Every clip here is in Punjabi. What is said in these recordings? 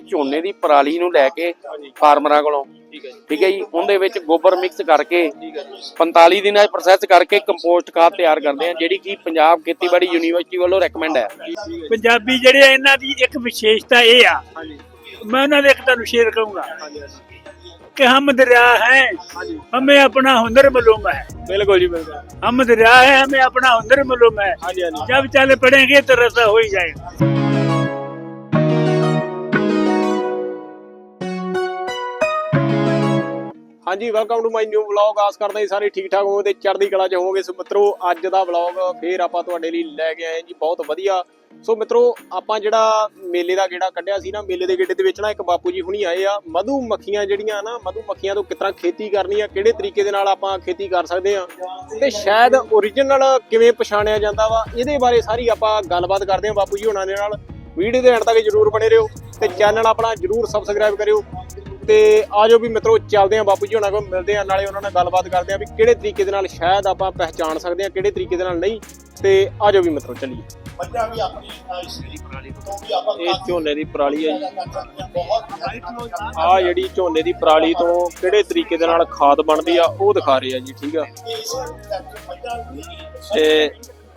ਝੋਨੇ ਦੀ ਪਰਾਲੀ ਨੂੰ ਲੈ ਕੇ ਫਾਰਮਰਾਂ ਕੋਲੋਂ। ਠੀਕ ਹੈ ਜੀ। ਉਹਦੇ ਵਿੱਚ ਗੋਬਰ ਮਿਕਸ ਕਰਕੇ 45 ਦਿਨਾਂ ਦਾ ਪ੍ਰੋਸੈਸ ਕਰਕੇ ਕੰਪੋਸਟ ਖਾਦ ਤਿਆਰ ਕਰਦੇ ਆ ਜਿਹੜੀ ਕਿ ਪੰਜਾਬ ਖੇਤੀਬਾੜੀ ਯੂਨੀਵਰਸਿਟੀ ਵੱਲੋਂ ਰეკਮੈਂਡ ਹੈ। ਪੰਜਾਬੀ ਜਿਹੜੇ ਇਹਨਾਂ ਦੀ ਇੱਕ ਵਿਸ਼ੇਸ਼ਤਾ ਇਹ ਆ। ਮੈਂ ਉਹਨਾਂ ਦੇ ਇੱਕ ਤੁਹਾਨੂੰ ਸ਼ੇਅਰ ਕਰੂੰਗਾ। ਕਿ ਹਮ ਦਰਿਆ ਹੈ ਹਮੇ ਆਪਣਾ ਹੁਨਰ ਮਲੂਮ ਹੈ। ਬਿਲਕੁਲ ਜੀ ਬਿਲਕੁਲ। ਹਮ ਦਰਿਆ ਹੈ ਹਮੇ ਆਪਣਾ ਹੁਨਰ ਮਲੂਮ ਹੈ। ਜਬ ਚਾਲੇ ਪੜेंगे तो रसा हो ही जाएगा ਹਾਂਜੀ welcome to my new vlog ਆਸ ਕਰਦਾ ਜੀ ਸਾਰੇ ਠੀਕ ਠਾਕ ਹੋਵੋਗੇ ਤੇ ਚੜ੍ਹਦੀ ਕਲਾ ਚ ਹੋਵੋਗੇ। ਸੋ ਮਿੱਤਰੋ, ਅੱਜ ਦਾ ਵਲੌਗ ਫੇਰ ਆਪਾਂ ਤੁਹਾਡੇ ਲਈ ਲੈ ਕੇ ਆਏ ਜੀ, ਬਹੁਤ ਵਧੀਆ। ਸੋ ਮਿੱਤਰੋ, ਆਪਾਂ ਜਿਹੜਾ ਮੇਲੇ ਦਾ ਗੇੜਾ ਕੱਢਿਆ ਸੀ ਨਾ, ਮੇਲੇ ਦੇ ਗੇੜੇ ਦੇ ਵਿੱਚ ਨਾ ਇੱਕ ਬਾਪੂ ਜੀ ਹੁਣੀ ਆਏ ਆ। ਮਧੂ ਮੱਖੀਆਂ ਜਿਹੜੀਆਂ ਨਾ, ਮਧੂ ਮੱਖੀਆਂ ਤੋਂ ਕਿਸ ਤਰ੍ਹਾਂ ਖੇਤੀ ਕਰਨੀ ਆ, ਕਿਹੜੇ ਤਰੀਕੇ ਦੇ ਨਾਲ ਆਪਾਂ ਖੇਤੀ ਕਰ ਸਕਦੇ ਆ, ਤੇ ਸ਼ਾਇਦ ਓਰੀਜਨਲ ਕਿਵੇਂ ਪਛਾਣਿਆ ਜਾਂਦਾ ਵਾ, ਇਹਦੇ ਬਾਰੇ ਸਾਰੀ ਆਪਾਂ ਗੱਲਬਾਤ ਕਰਦੇ ਆ ਬਾਪੂ ਜੀ ਹੁਣਾਂ ਦੇ ਨਾਲ। ਵੀਡੀਓ ਦੇ ਐਂਡ ਤੱਕ ਜਰੂਰ ਬਣੇ ਰਹੋ, ਤੇ ਚੈਨਲ ਆਪਣਾ ਜਰੂਰ ਸਬਸਕ੍ਰਾਈਬ ਕਰਿਓ। ਤੇ ਆਜੋ ਵੀ ਮਿੱਤਰੋ ਚੱਲਦੇ ਆ ਬਾਪੂ ਜੀ ਹੁਣਾਂ ਕੋਲ ਮਿਲਦੇ ਆ ਨਾਲੇ ਉਹਨਾਂ ਨਾਲ ਗੱਲਬਾਤ ਕਰਦੇ ਆ ਵੀ ਕਿਹੜੇ ਤਰੀਕੇ ਦੇ ਨਾਲ ਸ਼ਾਇਦ ਆਪਾਂ ਪਹਿਚਾਣ ਸਕਦੇ ਆ ਕਿਹੜੇ ਤਰੀਕੇ ਦੇ ਨਾਲ ਨਹੀਂ। ਤੇ ਆਜੋ ਵੀ ਮਿੱਤਰੋ ਚੱਲੀਏ। ਇਹ ਝੋਨੇ ਦੀ ਪਰਾਲੀ ਹੈ ਆ ਜਿਹੜੀ ਝੋਨੇ ਦੀ ਪਰਾਲੀ ਤੋਂ ਕਿਹੜੇ ਤਰੀਕੇ ਦੇ ਨਾਲ ਖਾਦ ਬਣਦੀ ਆ ਉਹ ਦਿਖਾ ਰਹੇ ਆ ਜੀ ਠੀਕ ਆ। ਤੇ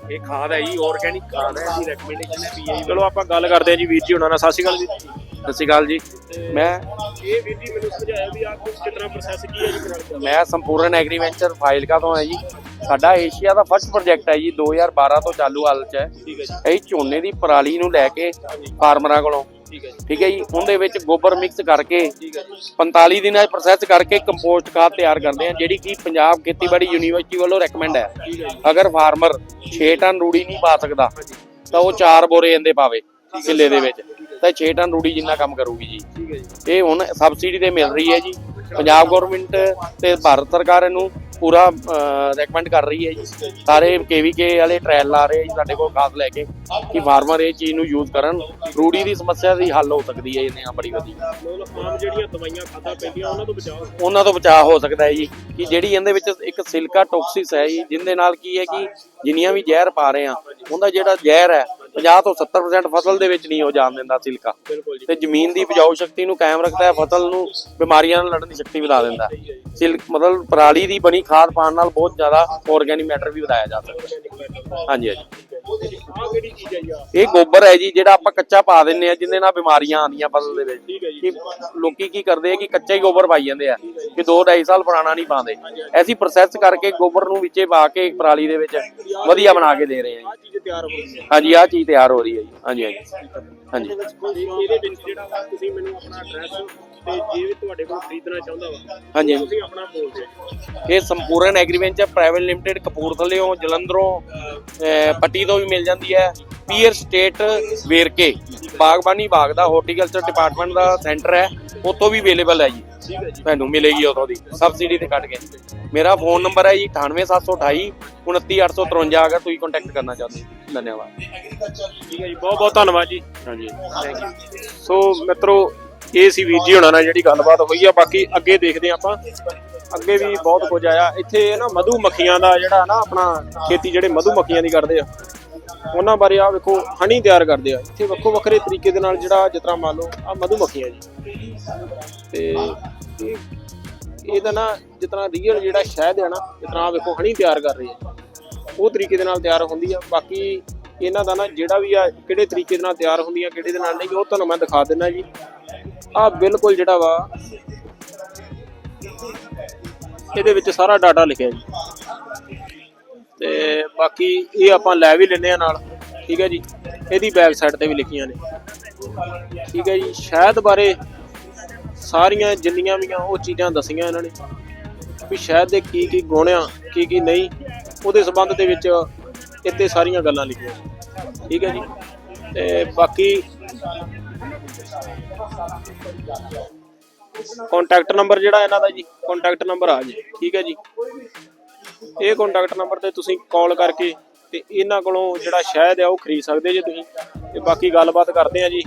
ਇਹ ਖਾਦ ਹੈ ਜੀ ਆਰਗੈਨਿਕ ਖਾਦ ਹੈ ਜੀ ਰეკਮੈਂਡੇਸ਼ਨ ਹੈ ਪੀਆਈ ਚਲੋ ਆਪਾਂ ਗੱਲ ਕਰਦੇ ਆ ਜੀ ਵੀਰ ਜੀ ਹੁਣਾਂ ਨਾਲ। ਸਤਿ ਸ਼੍ਰੀ ਅਕਾਲ ਜੀ। ਸਤਿ ਸ਼੍ਰੀ ਅਕਾਲ ਜੀ। ਮੈਂ ਇਹ ਵੀਰ ਜੀ ਮੈਨੂੰ ਸਮਝਾਇਆ ਵੀ ਆ ਕਿਸ ਤਰ੍ਹਾਂ ਪ੍ਰੋਸੈਸ ਕੀ ਹੈ ਜੀ ਪਰਾਲੀ ਦਾ? ਮੈਂ ਸੰਪੂਰਨ ਐਗਰੀਵੈਂਚਰ ਫਾਈਲਕਾ ਤੋਂ ਹੈ ਜੀ। ਸਾਡਾ ਏਸ਼ੀਆ ਦਾ ਫਰਸਟ ਪ੍ਰੋਜੈਕਟ ਹੈ ਜੀ 2012 ਤੋਂ ਚਾਲੂ ਹਾਲ ਚ ਹੈ। ਇਹ ਝੋਨੇ ਦੀ ਪਰਾਲੀ ਨੂੰ ਲੈ ਕੇ ਫਾਰਮਰਾਂ ਕੋਲੋਂ। ਠੀਕ ਹੈ ਜੀ। ਉਹਦੇ ਵਿੱਚ ਗੋਬਰ ਮਿਕਸ ਕਰਕੇ ਠੀਕ ਹੈ ਜੀ। 45 ਦਿਨਾਂ 'ਚ ਪ੍ਰੋਸੈਸ ਕਰਕੇ ਕੰਪੋਸਟ ਖਾਦ ਤਿਆਰ ਕਰਦੇ ਆ ਜਿਹੜੀ ਕਿ ਪੰਜਾਬ ਖੇਤੀਬਾੜੀ ਯੂਨੀਵਰਸਿਟੀ ਵੱਲੋਂ ਰეკਮੈਂਡ ਹੈ। ਅਗਰ ਫਾਰਮਰ 6 ਟਨ ਰੂੜੀ ਨਹੀਂ ਪਾ ਸਕਦਾ ਤਾਂ ਉਹ 4 ਬੋਰੇ ਇਹਦੇ ਪਾਵੇ। ਕਿੱਲੇ ਦੇ ਵਿੱਚ। ਤਾਂ 6 ਟਨ ਰੂੜੀ ਜਿੰਨਾ ਕੰਮ ਕਰੂਗੀ ਜੀ। ਠੀਕ ਹੈ ਜੀ। ਇਹ ਹੁਣ ਸਬਸਿਡੀ ਤੇ ਮਿਲ ਰਹੀ ਹੈ ਜੀ। ਪੰਜਾਬ ਗਵਰਨਮੈਂਟ ਤੇ ਭਾਰਤ ਸਰਕਾਰ ਇਹਨੂੰ ਪੂਰਾ ਰეკਮੈਂਡ ਕਰ ਰਹੀ ਹੈ ਜੀ। ਸਾਰੇ ਕੇਵੀਕੇ ਵਾਲੇ ਟ੍ਰਾਇਲ ਲਾ ਰਹੇ ਆ ਜੀ ਸਾਡੇ ਕੋਲ ਖਾਸ ਲੈ ਕੇ ਕਿ ਫਾਰਮਰ ਇਹ ਚੀਜ਼ ਨੂੰ ਯੂਜ਼ ਕਰਨ। ਰੂੜੀ ਦੀ ਸਮੱਸਿਆ ਦੀ ਹੱਲ ਹੋ ਸਕਦੀ ਹੈ ਇਹਦੇ ਨਾਲ ਬੜੀ ਵਧੀਆ। ਆਮ ਜਿਹੜੀਆਂ ਦਵਾਈਆਂ ਖਾਦਾ ਪੈਂਦੀਆਂ ਉਹਨਾਂ ਤੋਂ ਬਚਾਓ। ਉਹਨਾਂ ਤੋਂ ਬਚਾਅ ਹੋ ਸਕਦਾ ਹੈ ਜੀ। ਕਿ ਜਿਹੜੀ ਇਹਦੇ ਵਿੱਚ ਇੱਕ ਸਿਲਕਾ ਟੌਕਸਿਸ ਹੈ ਜੀ ਜਿੰਦੇ ਨਾਲ ਕੀ ਹੈ ਕਿ ਜਿੰਨੀਆਂ ਵੀ ਜ਼ਹਿਰ ਪਾ ਰਹੇ ਆ ਉਹਦਾ ਜਿਹੜਾ ਜ਼ਹਿਰ ਹੈ 50 ਤੋਂ 70% ਫਸਲ ਦੇ ਵਿੱਚ ਨਹੀਂ ਹੋ ਜਾਣ ਦਿੰਦਾ ਸਿਲਕਾ। ਤੇ ਜ਼ਮੀਨ ਦੀ ਉਪਜਾਊ ਸ਼ਕਤੀ ਨੂੰ ਕਾਇਮ ਰੱਖਦਾ ਹੈ ਫਸਲ ਨੂੰ ਬਿਮਾਰੀਆਂ ਨਾਲ ਲੜਨ ਦੀ ਸ਼ਕਤੀ ਵਧਾ ਦਿੰਦਾ ਹੈ। ਸਿਲਕ ਮਤਲਬ ਪਰਾਲੀ ਦੀ ਬਣੀ ਖਾਦ ਪਾਉਣ ਨਾਲ ਬਹੁਤ ਜ਼ਿਆਦਾ ਆਰਗੈਨਿਕ ਮੈਟਰ ਵੀ ਵਧਾਇਆ ਜਾ ਸਕਦਾ ਹਾਂਜੀ ਹਾਂਜੀ। ਆ? ਇਹ ਗੋਬਰ ਹੈ ਜੀ ਜਿਹੜਾ ਆਪਾਂ ਕੱਚਾ ਪਾ ਦਿੰਨੇ ਆ ਜਿਹਦੇ ਨਾਲ ਬਿਮਾਰੀਆਂ ਆਉਂਦੀਆਂ ਫਸਲ ਦੇ ਵਿੱਚ। ਠੀਕ ਹੈ ਜੀ। ਕਿ ਲੋਕੀ ਕੀ ਕਰਦੇ ਆ ਕਿ ਕੱਚਾ ਹੀ ਗੋਬਰ ਪਾਈ ਜਾਂਦੇ ਆ ਕਿ 2 2.5 ਸਾਲ ਪੁਰਾਣਾ ਨਹੀਂ ਪਾਉਂਦੇ। ਐਸੀ ਪ੍ਰੋਸੈਸ ਕਰਕੇ ਗੋਬਰ ਨੂੰ ਵਿੱਚੇ ਪਾ ਕੇ ਪਰਾਲੀ ਦੇ ਵਿੱਚ ਵਧੀਆ ਬਣਾ ਕੇ ਦੇ ਰਹੇ ਆ ਆ ਹਾਂਜੀ ਆਹ ਚੀਜ਼ ਤਿਆਰ ਹੋ ਰਹੀ ਹੈ ਜੀ। ਹਾਂਜੀ ਹਾਂਜੀ। ਹਾਂਜੀ। ਇਹਦੇ ਵਿੱਚ ਜਿਹੜਾ ਵਾ ਤੁਸੀਂ ਮੈਨੂੰ ਆਪਣਾ ਐਡਰੈਸ ਤੇ ਜੇ ਵੀ ਤੁਹਾਡੇ ਕੋਲ ਖਰੀਦਣਾ ਚਾਹੁੰਦਾ ਵਾ ਹਾਂਜੀ। ਤੁਸੀਂ ਆਪਣਾ ਬੋਲ ਦਿਓ। ਇਹ ਸੰਪੂਰਨ ਐਗਰੀਵੈਂਚਰ ਪ੍ਰਾਈਵੇਟ ਲਿਮਟਿਡ ਕਪੂਰਥਲਿਓਂ ਜਲੰਧਰੋਂ ਅਹ ਪੱਟੀ ਤੋਂ ਵੀ ਮਿਲ ਜਾਂਦੀ ਹੈ। ਪੀਅਰ ਸਟੇਟ ਵੇਰਕੇ ਬਾਗਬਾਨੀ ਬਾਗ ਦਾ ਹਾਰਟੀਕਲਚਰ ਡਿਪਾਰਟਮੈਂਟ ਦਾ ਸੈਂਟਰ ਹੈ ਉੱਥੋਂ ਵੀ ਅਵੇਲੇਬਲ ਹੈ ਜੀ। ਤੁਹਾਨੂੰ ਮਿਲੇਗੀ ਉਦੋਂ ਦੀ ਸਬਸਿਡੀ ਤੇ ਕੱਢ ਕੇ। ਮੇਰਾ ਫੋਨ ਨੰਬਰ ਹੈ ਜੀ 98728 29853 ਅਗਰ ਤੁਸੀਂ ਕੰਟੈਕਟ ਕਰਨਾ ਚਾਹੁੰਦੇ ਹੋ। ਧੰਨਵਾਦ। ਠੀਕ ਹੈ ਜੀ ਬਹੁਤ ਬਹੁਤ ਧੰਨਵਾਦ ਜੀ। ਹਾਂਜੀ। ਥੈਂਕ ਯੂ ਸੋ ਮਿੱਤਰੋ ਇਹ ਸੀ ਵੀਰ ਜੀ ਹੋਣਾ ਨਾਲ ਜਿਹੜੀ ਗੱਲਬਾਤ ਹੋਈ ਆ। ਬਾਕੀ ਅੱਗੇ ਦੇਖਦੇ ਹਾਂ ਆਪਾਂ। ਅੱਗੇ ਵੀ ਬਹੁਤ ਕੁਝ ਆਇਆ। ਇੱਥੇ ਨਾ ਮਧੂ ਮੱਖੀਆਂ ਦਾ ਜਿਹੜਾ ਨਾ ਆਪਣਾ ਖੇਤੀ ਜਿਹੜੇ ਮਧੂ ਮੱਖੀਆਂ ਦੀ ਕਰਦੇ ਆ। ਉਹਨਾਂ ਬਾਰੇ ਆ ਵੇਖੋ, ਹਣੀ ਤਿਆਰ ਕਰਦੇ ਆ। ਇੱਥੇ ਵੱਖੋ ਵੱਖਰੇ ਤਰੀਕੇ ਦੇ ਨਾਲ ਜਿਹੜਾ ਜਿਸ ਤਰ੍ਹਾਂ ਮੰਨ ਲਓ ਆ ਮਧੂ ਮੱਖੀਆਂ ਜੀ। ਤੇ ਇਹਦਾ ਨਾ ਜਿਸ ਤਰ੍ਹਾਂ ਰੀਅਲ ਜਿਹੜਾ ਸ਼ਹਿਦ ਹੈ ਨਾ, ਜਿਸ ਤਰ੍ਹਾਂ ਆਹ ਵੇਖੋ ਹਣੀ ਤਿਆਰ ਕਰ ਰਹੀ ਹੈ ਉਹ ਤਰੀਕੇ ਦੇ ਨਾਲ ਤਿਆਰ ਹੁੰਦੀ ਆ। ਬਾਕੀ ਇਹਨਾਂ ਦਾ ਨਾ ਜਿਹੜਾ ਵੀ ਆ, ਕਿਹੜੇ ਤਰੀਕੇ ਦੇ ਨਾਲ ਤਿਆਰ ਹੁੰਦੀਆਂ ਕਿਹੜੇ ਦੇ ਨਾਲ ਨਹੀਂ, ਉਹ ਤੁਹਾਨੂੰ ਮੈਂ ਦਿਖਾ ਦਿੰਦਾ ਜੀ। ਆ ਬਿਲਕੁਲ ਜਿਹੜਾ ਵਾ, ਇਹਦੇ ਵਿੱਚ ਸਾਰਾ ਡਾਟਾ ਲਿਖਿਆ ਜੀ। ਤੇ ਬਾਕੀ ਇਹ ਆਪਾਂ ਲੈ ਵੀ ਲੈਨੇ ਆ ਨਾਲ, ਠੀਕ ਹੈ ਜੀ। ਇਹਦੀ ਬੈਕ ਸਾਈਡ ਤੇ ਵੀ ਲਿਖੀਆਂ ਨੇ। ਠੀਕ ਹੈ ਜੀ ਸ਼ਹਿਦ ਬਾਰੇ ਸਾਰੀਆਂ ਜਿੰਨੀਆਂ ਵੀ ਆ, ਉਹ ਚੀਜ਼ਾਂ ਦੱਸੀਆਂ ਇਹਨਾਂ ਨੇ। ਵੀ ਸ਼ਹਿਦ ਦੇ ਕੀ ਕੀ ਗੁਣ ਆ, ਕੀ ਕੀ ਨਹੀਂ, ਉਹਦੇ ਸੰਬੰਧ ਦੇ ਵਿੱਚ ਇੱਥੇ ਸਾਰੀਆਂ ਗੱਲਾਂ ਲਿਖੀਆਂ ਠੀਕ ਹੈ ਜੀ। ਤੇ ਬਾਕੀ ਕੰਟੈਕਟ ਨੰਬਰ ਜਿਹੜਾ ਇਹਨਾਂ ਦਾ ਜੀ ਕੰਟੈਕਟ ਨੰਬਰ ਆ ਜੀ, ਠੀਕ ਹੈ ਜੀ। ਇਹ ਕੰਟੈਕਟ ਨੰਬਰ ਤੇ ਤੁਸੀਂ ਕਾਲ ਕਰਕੇ ਤੇ ਇਹਨਾਂ ਕੋਲੋਂ ਜਿਹੜਾ ਸ਼ਹਿਦ ਆ ਉਹ ਖਰੀਦ ਸਕਦੇ ਜੇ ਤੁਸੀਂ। ਤੇ ਬਾਕੀ ਗੱਲਬਾਤ ਕਰਦੇ ਆ ਜੀ।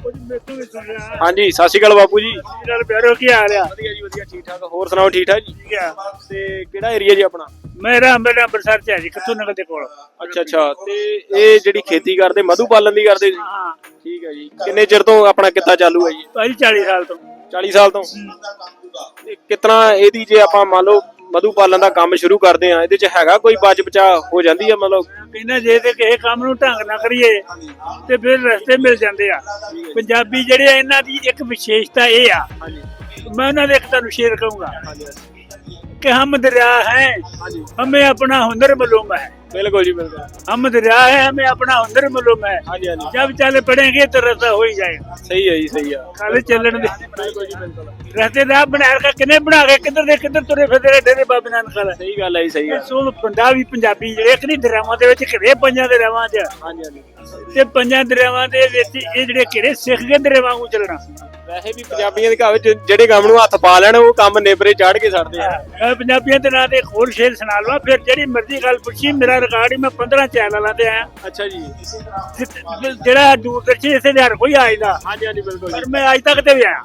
ਹਾਂਜੀ ਸਤਿ ਸ਼੍ਰੀ ਅਕਾਲ ਬਾਪੂ ਜੀ। ਨਾਲ ਪਿਆਰੋ ਕੀ ਹਾਲ ਆ ਵਧੀਆ ਜੀ ਵਧੀਆ ਠੀਕ ਠਾਕ। ਹੋਰ ਸੁਣਾਓ ਠੀਕ ਠਾਕ ਜੀ? ਠੀਕ ਆ ਤੇ ਕਿਹੜਾ ਏਰੀਆ ਜੀ ਆਪਣਾ? ਮੇਰਾ ਮੇਰਾ ਅੰਮ੍ਰਿਤਸਰ ਚ ਹੈ ਜੀ ਕਿੱਥੋਂ ਨਗਰ ਦੇ ਕੋਲ। ਅੱਛਾ ਅੱਛਾ। ਤੇ ਇਹ ਜਿਹੜੀ ਖੇਤੀ ਕਰਦੇ ਮਧੂ ਪਾਲਣ ਦੀ ਕਰਦੇ ਜੀ? ਹਾਂ। ਠੀਕ ਹੈ ਜੀ। ਕਿੰਨੇ ਚਿਰ ਤੋਂ ਆਪਣਾ ਕਿੱਤਾ ਚਾਲੂ ਹੈ ਜੀ? ਭਾਜੀ 40 ਸਾਲ ਤੋਂ। 40 ਸਾਲ ਤੋਂ? ਤੇ ਕਿਤਨਾ ਇਹਦੀ ਜੇ ਆਪਾਂ ਮੰਨ ਲਓ ਮਧੂ ਪਾਲਣ ਦਾ ਕੰਮ ਸ਼ੁਰੂ ਕਰਦੇ ਆ ਇਹਦੇ ਚ ਹੈਗਾ ਕੋਈ ਬਚ ਬਚਾ ਹੋ ਜਾਂਦੀ ਆ ਮਤਲਬ? ਕਹਿੰਦਾ ਜੇ ਤੇ ਕਿਸੇ ਕੰਮ ਨੂੰ ਢੰਗ ਨਾ ਕਰੀਏ ਤੇ ਫਿਰ ਰਸਤੇ ਮਿਲ ਜਾਂਦੇ ਆ। ਪੰਜਾਬੀ ਜਿਹੜੇ ਆ ਇਹਨਾਂ ਦੀ ਇੱਕ ਵਿਸ਼ੇਸ਼ਤਾ ਇਹ ਆ। ਮੈਂ ਉਹਨਾਂ ਦੇ ਇੱਕ ਤੁਹਾਨੂੰ ਸ਼ੇਅਰ ਕਰੂੰਗਾ। ਕਿ ਹਮ ਦਰਿਆ ਹੈ ਹਮੇ ਆਪਣਾ ਹੁਨਰ ਮਲੂਮ ਹੈ। बिल्कुल जी बिल्कुल हम दरिया है हमें अपना हुनर मालूम है हाँ जी हाँ जी जब चल पड़ेंगे तो रास्ता हो ही जाएगा सही है ਕੱਲ ਚੱਲਣ ਦੇ। ਰਸਤੇ ਦਾ ਬਣਾ ਕੇ ਕਿਨੇ ਬਣਾ ਕੇ ਕਿੱਧਰ ਦੇ ਕਿੱਧਰ ਤੁਰੇ ਫਿਰਦੇ ਰਹੇ ਡੇਰੇ ਬਾਬੇ ਨਾਨਕ ਵਾਲਾ। ਸਹੀ ਗੱਲ ਹੈ ਸਹੀ ਹੈ। ਸੋ ਪਿੰਡਾਂ ਵੀ ਪੰਜਾਬੀ ਜਿਹੜੇ ਇੱਕ ਨਹੀਂ ਦਰਿਆਵਾਂ ਦੇ ਵਿੱਚ ਘਿਰੇ ਪੰਜਾਂ ਦਰਿਆਵਾਂ 'ਚ। ਹਾਂਜੀ ਹਾਂਜੀ। ਤੇ ਪੰਜਾਂ ਦਰਿਆਵਾਂ ਦੇ ਵਿੱਚ ਇਹ ਜਿਹੜੇ ਘਿਰੇ ਸਿੱਖ ਕੇ ਦਰਿਆਵਾਂ ਨੂੰ ਚੱਲਣਾ। ਵੈਸੇ ਵੀ ਪੰਜਾਬੀਆਂ ਦੇ ਜ- ਜਿਹੜੇ ਕੰਮ ਨੂੰ ਹੱਥ ਪਾ ਲੈਣ ਉਹ ਕੰਮ ਨੇਬਰੇ ਚਾੜ ਕੇ ਛੱਡਦੇ ਆ। ਮੈਂ ਪੰਜਾਬੀਆਂ ਦੇ ਨਾਂ ਤੇ ਇੱਕ ਹੋਰ ਸ਼ੇਰ ਸੁਣਾ ਲਵਾਂ। ਫਿਰ ਜਿਹੜੀ ਮਰਜ਼ੀ ਗੱਲ ਪੁੱਛੀ ਮੇਰਾ ਰਿਕਾਰਡ ਹੀ ਮੈਂ 15 ਚੈਨਲਾਂ ਤੇ ਆਇਆ। ਅੱਛਾ ਜੀ। ਜਿਹੜਾ ਦੂਰਦਰਸ਼ਨ ਇਸੇ ਦੇ ਹਰ ਕੋਈ ਆਇਦਾ ਹਾਂਜੀ ਹਾਂਜੀ ਬਿਲਕੁਲ ਪਰ ਮੈਂ ਅੱਜ ਤੱਕ ਤੇ ਵੀ ਆਇਆ।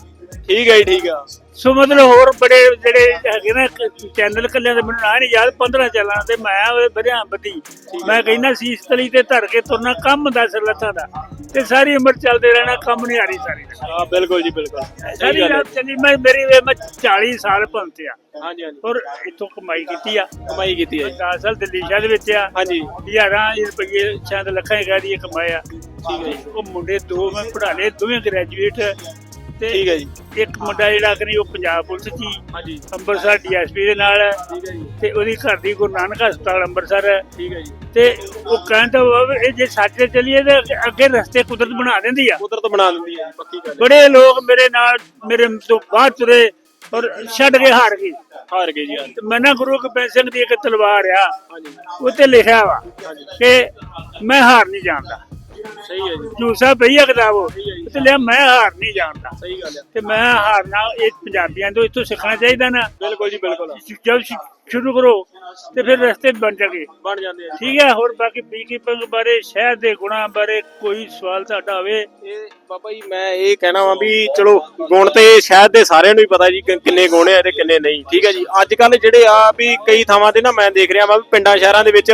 ਠੀਕ ਹੈ ਜੀ ਠੀਕ ਆ। ਸੋ ਮਤਲਬ ਹੋਰ ਬੜੇ ਜਿਹੜੇ ਹੈਗੇ ਨਾ ਚੈਨਲ ਕੱਲਿਆਂ ਦੇ ਮੈਨੂੰ ਨਾਂ ਨਹੀਂ ਯਾਦ 15 ਚੈਨਲਾਂ ਤੇ ਮੈਂ ਵਧਿਆ ਬੱਦੀ ਮੈਂ ਕਹਿੰਦਾ ਸੀਸ ਤਲੀ ਤੇ ਧਰ ਕੇ ਤੁਰਨਾ ਕੰਮ ਦੱਸ ਲੱਥਾਂ ਦਾ। ਤੇ ਸਾਰੀ ਉਮਰ ਚੱਲਦੇ ਰਹਿਣਾ ਕੰਮ ਨਹੀਂ ਹਾਰੀ ਸਾਰੀ ਹਾਂ ਬਿਲਕੁਲ ਜੀ ਬਿਲਕੁਲ। ਸਹੀ ਸਾਰੀ ਗੱਲ ਹੈ। ਰਾਤ ਚੱਲੀ ਮੈਂ ਮੇਰੀ ਵੇ ਮੈਂ 40 ਸਾਲ ਭੰਤਿਆ ਹਾਂਜੀ ਹਾਂਜੀ। ਔਰ ਇੱਥੋਂ ਕਮਾਈ ਕੀਤੀ ਆ। ਕਮਾਈ ਕੀਤੀ ਹੈ ਜੀ। 10 ਸਾਲ ਦਿੱਲੀ ਸ਼ਹਿਰ ਵਿੱਚ ਆ। ਹਾਂਜੀ। ਹਜ਼ਾਰਾਂ ਰੁਪਏ ਸ਼ਾਇਦ ਲੱਖਾਂ ਹੀ ਕਮਾਇਆ। ਠੀਕ ਹੈ ਜੀ। ਉਹ ਮੁੰਡੇ ਦੋ ਮੈਂ ਪੜ੍ਹਾ ਲਏ ਦੋਵੇਂ ਗ੍ਰੈਜੂਏਟ ਤੇ ਠੀਕ ਹੈ ਜੀ। ਇੱਕ ਮੁੰਡਾ ਜਿਹੜਾ ਕਿ ਉਹ ਪੰਜਾਬ ਪੁਲਿਸ 'ਚ ਹੀ ਹਾਂਜੀ। ਅੰਮ੍ਰਿਤਸਰ ਡੀਐਸਪੀ ਦੇ ਨਾਲ ਹੈ। ਠੀਕ ਹੈ ਜੀ। ਤੇ ਉਹਦੀ ਘਰ ਦੀ ਗੁਰੂ ਨਾਨਕ ਹਸਪਤਾਲ ਅੰਮ੍ਰਿਤਸਰ ਹੈ। ਠੀਕ ਹੈ ਜੀ। ਤੇ ਉਹ ਕਹਿੰਦਾ ਵਾ ਇਹ ਜੇ ਸੱਚ ਤੇ ਚੱਲੀਏ ਤੇ ਅੱਗੇ ਰਸਤੇ ਕੁਦਰਤ ਬਣਾ ਦਿੰਦੀ ਆ। ਕੁਦਰਤ ਬਣਾ ਦਿੰਦੀ ਹੈ ਜੀ, ਪੱਕੀ ਗੱਲ ਬੜੇ ਲੋਕ ਮੇਰੇ ਨਾਲ ਮੇਰੇ ਤੋਂ ਬਾਹਰ ਤੁਰੇ ਔਰ ਛੱਡ ਕੇ ਹਾਰ ਗਏ। ਹਾਰ ਗਏ ਜੀ ਤੇ ਮੈਂ ਨਾ ਗੁਰੂ ਗੋਬਿੰਦ ਸਿੰਘ ਦੀ ਇੱਕ ਤਲਵਾਰ ਆ ਹਾਂਜੀ। ਉੱਤੇ ਲਿਖਿਆ ਵਾ ਕਿ ਮੈਂ ਹਾਰ ਨਹੀਂ ਜਾਣਦਾ। ਸਹੀ ਹੈ ਜੀ। ਜੂਸਾ ਪਈ ਆ ਕਿਤਾਬ ਉਹ ਤੇ ਲਿਆ ਮੈਂ ਹਾਰ ਨਹੀਂ ਜਾਣਦਾ। ਸਹੀ ਗੱਲ ਹੈ। ਤੇ ਮੈਂ ਹਾਰਨਾ ਇਹ ਪੰਜਾਬੀਆਂ ਤੋਂ ਇੱਥੋਂ ਸਿੱਖਣਾ ਚਾਹੀਦਾ ਨਾ। ਬਿਲਕੁਲ ਜੀ ਬਿਲਕੁਲ। ਜਦ ਸ਼ੁਰੂ ਕਰੋ ਤੇ ਫਿਰ ਰਸਤੇ ਬਣ ਜਾਗੇ ਬਣ ਜਾਂਦੇ ਆ। ਠੀਕ ਹੈ ਹੋਰ ਬਾਕੀ ਬੀਕੀਪਿੰਗ ਬਾਰੇ ਸ਼ਹਿਰ ਦੇ ਗੁਣਾਂ ਬਾਰੇ ਕੋਈ ਸਵਾਲ ਤੁਹਾਡਾ ਹੋਵੇ। ਇਹ ਬਾਬਾ ਜੀ ਮੈਂ ਇਹ ਕਹਿਣਾ ਵਾਂ ਵੀ ਚਲੋ ਗੁਣ ਤੇ ਸ਼ਾਇਦ ਦੇ ਸਾਰਿਆਂ ਨੂੰ ਹੀ ਪਤਾ ਜੀ ਕਿ ਕਿੰਨੇ ਗੁਣ ਆ ਤੇ ਕਿੰਨੇ ਨਹੀਂ। ਠੀਕ ਹੈ ਜੀ ਅੱਜ ਕੱਲ ਜਿਹੜੇ ਆ ਵੀ ਕਈ ਥਾਵਾਂ ਤੇ ਨਾ ਮੈਂ ਦੇਖ ਰਿਹਾ ਵਾਂ ਵੀ ਪਿੰਡਾਂ ਸ਼ਹਿਰਾਂ ਦੇ ਵਿੱਚ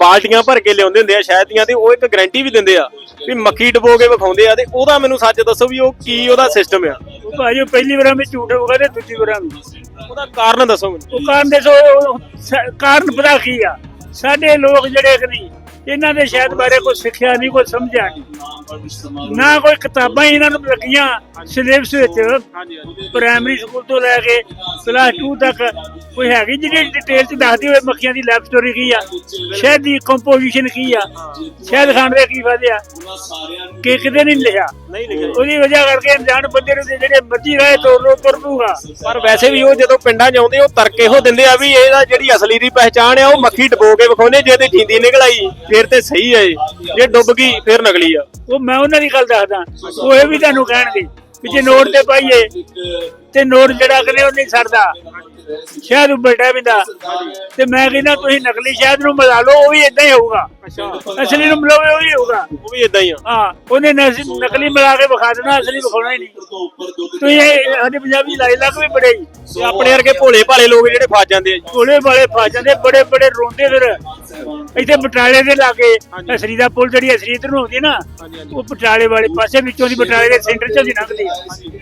ਬਾਲਟੀਆਂ ਭਰ ਕੇ ਲਿਆਉਂਦੇ ਹੁੰਦੇ ਆ ਸ਼ਹਿਦ ਦੀਆਂ ਤੇ ਉਹ ਇੱਕ ਗਾਰੰਟੀ ਵੀ ਦਿੰਦੇ ਆ ਵੀ ਮੱਖੀ ਡਬੋ ਕੇ ਵਿਖਾਉਂਦੇ ਆ ਤੇ ਉਹਦਾ ਮੈਨੂੰ ਸੱਚ ਦੱਸੋ ਵੀ ਉਹ ਕੀ ਉਹਦਾ ਸਿਸਟਮ ਆ। ਉਹ ਭਾਜੀ ਪਹਿਲੀ ਵਾਰ ਵਿੱਚ ਝੂਠ ਹੋਊਗਾ ਤੇ ਦੂਜੀ ਵਾਰ ਵੀ ਉਹਦਾ ਕਾਰਨ ਦੱਸੋ ਮੈਨੂੰ। ਉਹ ਕਾਰਨ ਦੱਸੋ, ਉਹ ਸ- ਕਾਰਨ ਪਤਾ ਕੀ ਆ? ਸਾਡੇ ਲੋਕ ਜਿਹੜੇ ਕਿ ਨਹੀਂ ਇਹਨਾਂ ਦੇ ਸ਼ਾਇਦ ਬਾਰੇ ਕੋਈ ਸਿੱਖਿਆ ਨਹੀਂ ਕੋਈ ਸਮਝਿਆ ਨਹੀਂ। ਨਾ ਕੋਈ ਕਿਤਾਬਾਂ ਹੀ ਇਹਨਾਂ ਨੂੰ ਲੱਗੀਆਂ ਸਿਲੇਬਸ ਵਿੱਚ। ਪ੍ਰਾਇਮਰੀ ਸਕੂਲ ਤੋਂ ਲੈ ਕੇ ਕਲਾਸ 2 ਤੱਕ ਕੋਈ ਹੈਗੀ ਜਿਹੜੀ ਡਿਟੇਲ ਚ ਦੱਸਦੀ ਹੋਵੇ ਮੱਖੀਆਂ ਦੀ ਲੈਬ ਸਟੋਰੀ ਕੀ ਆ ਸ਼ਹਿਦ ਦੀ ਕੰਪੋਜੀਸ਼ਨ ਕੀ ਆ ਸ਼ਹਿਦ ਖਾਣ ਦੇ ਕੀ ਫਾਇਦੇ ਆ ਕਿ ਕਿਤੇ ਨਹੀਂ ਲਿਖਿਆ। ਉਹਦੀ ਵਜ੍ਹਾ ਕਰਕੇ ਅਣਜਾਣ ਬੰਦੇ ਨੂੰ ਜਿਹੜੇ ਮਰਜ਼ੀ ਰਾਏ ਤੋਰ ਲੋ ਤੁਰ ਪੂਗਾ ਪਰ ਵੈਸੇ ਵੀ ਉਹ ਜਦੋਂ ਪਿੰਡਾਂ 'ਚ ਆਉਂਦੇ ਉਹ ਤਰਕ ਇਹੋ ਦਿੰਦੇ ਆ ਵੀ ਇਹਦਾ ਜਿਹੜੀ ਅਸਲੀ ਦੀ ਪਹਿਚਾਣ ਆ ਉਹ ਮੱਖੀ ਡਬੋ ਕੇ ਵਿਖਾਉਂਦੇ ਜੇ ਤੇ ਜਿੰਦੀ ਨਿਕਲ ਆਈ। ਫਿਰ ਤੇ ਸਹੀ ਹੈ ਜੇ। ਡੁੱਬ ਗਈ, ਫਿਰ ਨਕਲੀ ਆ। ਉਹ ਮੈਂ ਉਹਨਾਂ ਦੀ ਗੱਲ ਦੱਸਦਾ। ਉਹ ਇਹ ਵੀ ਤੁਹਾਨੂੰ ਕਹਿਣਗੇ ਕਿ ਜੇ ਨੋਟ ਤੇ ਪਾਈਏ, ਤੇ ਨੋਟ ਜਿਹੜਾ ਕਰੇ ਉਹ ਨਹੀਂ ਸਰਦਾ ਸ਼ਾਇਦ ਉਬਲਟਾ ਬਿੰਦਾ ਤੇ ਮੈਂ ਕਹਿੰਦਾ ਤੁਸੀਂ ਨਕਲੀ ਸ਼ਾਇਦ ਨੂੰ ਮਿਲਾ ਲਓ ਉਹ ਵੀ ਇਦਾਂ ਹੀ ਹੋਊਗਾ। ਅਸਲੀ ਨੂੰ ਮਿਲਾਓਗੇ ਉਹ ਵੀ ਹੋਊਗਾ। ਉਹ ਵੀ ਇਦਾਂ ਹੀ ਆ। ਹਾਂ ਉਹਨੇ ਨਕਲੀ ਮਿਲਾ ਕੇ ਵਿਖਾ ਦੇਣਾ ਅਸਲੀ ਵਿਖਾਉਣਾ ਹੀ ਨਹੀਂ। ਤੁਸੀਂ ਸਾਡੇ ਪੰਜਾਬੀ ਲਾਈ ਲੱਗ ਵੀ ਬੜੇ ਹੀ। ਤੇ ਆਪਣੇ ਵਰਗੇ ਭੋਲੇ ਭਾਲੇ ਲੋਕ ਜਿਹੜੇ ਫਸ ਜਾਂਦੇ ਆ ਕੋਲੇ ਵਾਲੇ ਫਸ ਜਾਂਦੇ ਬੜੇ ਬੜੇ ਰੋਂਦੇ ਫਿਰ। ਇੱਥੇ ਬਟਾਲੇ ਦੇ ਲਾਗੇ ਅਸਰੀ ਦਾ ਪੁਲ ਜਿਹੜੀ ਅਸਰੀ ਇਧਰ ਨੂੰ ਆਉਂਦੀ ਹੈ ਨਾ ਉਹ ਬਟਾਲੇ ਵਾਲੇ ਪਾਸੇ ਵਿੱਚੋਂ ਦੀ ਬਟਾਲੇ ਦੇ ਸੈਂਟਰ ਚੋਂ ਦੀ ਲੰਘਦੀ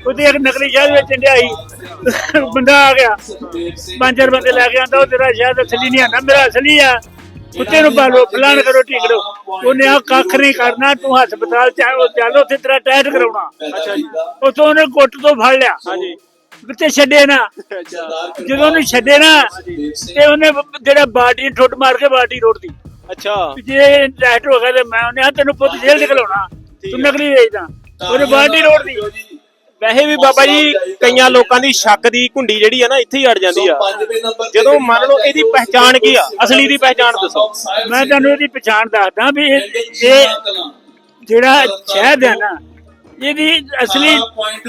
ਉਹਦੇ ਇੱਕ ਨਕਲੀ ਸ਼ਹਿਦ ਵਿੱਚ ਚੰਡਿਆਈ ਬੰਦਾ ਆ ਗਿਆ। ਪੰਜ ਚਾਰ ਬੰਦੇ ਲੈ ਕੇ ਆਂਦਾ ਉਹ ਤੇਰਾ ਸ਼ਹਿਦ ਅਸਲੀ ਨਹੀਂ ਆਂਦਾ ਮੇਰਾ ਅਸਲੀ ਆ। ਕੁੱਤੇ ਨੂੰ ਪਾਲੋ ਫਲਾਣ ਕਰੋ ਠੀਕ ਕਰੋ ਉਹਨੇ ਆ ਕੱਖ ਨਹੀਂ ਕਰਨਾ ਤੂੰ ਹਸਪਤਾਲ ਚ ਆ- ਚੱਲ ਉੱਥੇ ਤੇਰਾ ਟੈਸਟ ਕਰਾਉਣਾ। ਅੱਛਾ ਜੀ। ਉਥੋਂ ਉਹਨੇ ਗੁੱਟ ਤੋਂ ਫੜ ਲਿਆ। ਹਾਂਜੀ। ਕਿਤੇ ਛੱਡੇ ਨਾ? ਜਦੋਂ ਉਹਨੂੰ ਛੱਡੇ ਨਾ ਤੇ ਉਹਨੇ ਜਿਹੜਾ ਬਾਟੀ ਠੁੱਟ ਮਾਰ ਕੇ ਬਾਟੀ ਰੋੜਦੀ। ਅੱਛਾ। ਜੇ ਟੈਸਟ ਹੋ ਗਿਆ ਤੇ ਮੈਂ ਉਹਨੇ ਤੈਨੂੰ ਪੁੱਤ ਜੇਲ੍ਹ ਚ ਘਲਾਉਣਾ ਤੂੰ ਨਕਲੀ ਵੇਚਦਾ। ਉਹਨੇ ਬਾਟੀ ਰੋੜਦੀ। ਵੈਸੇ ਵੀ ਬਾਬਾ ਜੀ ਕਈਆਂ ਲੋਕਾਂ ਦੀ ਸ਼ੱਕ ਦੀ ਕੁੰਡੀ ਜਿਹੜੀ ਆ ਨਾ ਇੱਥੇ ਹੀ ਅੜ ਜਾਂਦੀ ਆ। ਜਦੋਂ ਮੰਨ ਲਓ ਇਹਦੀ ਪਹਿਚਾਣ ਕੀ ਆ? ਅਸਲੀ ਦੀ ਪਹਿਚਾਣ ਦੱਸੋ। ਮੈਂ ਤੁਹਾਨੂੰ ਇਹਦੀ ਪਛਾਣ ਦੱਸਦਾ ਵੀ ਇਹ ਇਹ ਜਿਹੜਾ ਸ਼ਹਿਦ ਹੈ ਨਾ ਇਹਦੀ ਅਸਲੀ